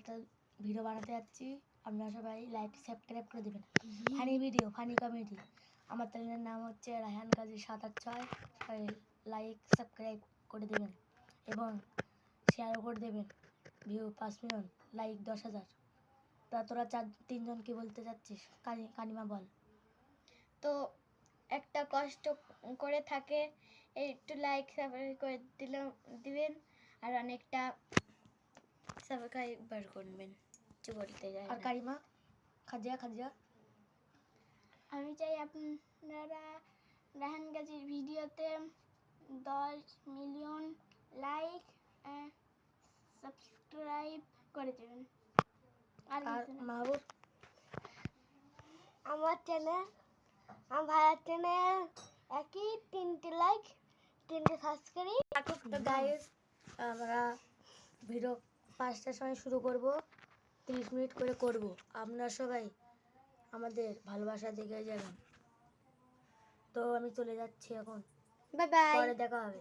একটা ভিডিও বানাতে যাচ্ছি। আপনারা সবাই লাইক সাবস্ক্রাইব করে দেবেন। ফানি ভিডিও ফানি কমেডি আমার চ্যানেলের নাম হচ্ছে রায়হান কাজী সাত আট ছয়। সবাই লাইক সাবস্ক্রাইব করে দেবেন এবং শেয়ারও করে দেবেন। ভিউ পাঁচ মিলিয়ন লাইক দশ হাজার। তা তোরা চার তিনজন কি বলতে চাচ্ছিস? কানি কানিমা বল। তো একটা কষ্ট করে থাকে একটু লাইক সাবস্ক্রাইব করে দিলে দিবেন। আর অনেকটা সাবস্ক্রাইবার করবেন কিছু বলতে যাই আর কারিমা খাজিয়া খাজিয়া আমি চাই আপনারা রাহান গাজীর ভিডিওতে দশ মিলিয়ন লাইক সাবস্ক্রাইব করে দেবেন আর। মাহবুব আমার চ্যানেল আমার ভাইয়ের চ্যানেল একই তিনটে লাইক তিনটে সাবস্ক্রাইব গাইস আমরা ভিডিও পাঁচটার সময় শুরু করব তিরিশ মিনিট করে করব। আপনারা সবাই আমাদের ভালোবাসা দেখে যাবেন। তো আমি চলে যাচ্ছি এখন। Bye bye. পরে দেখা হবে।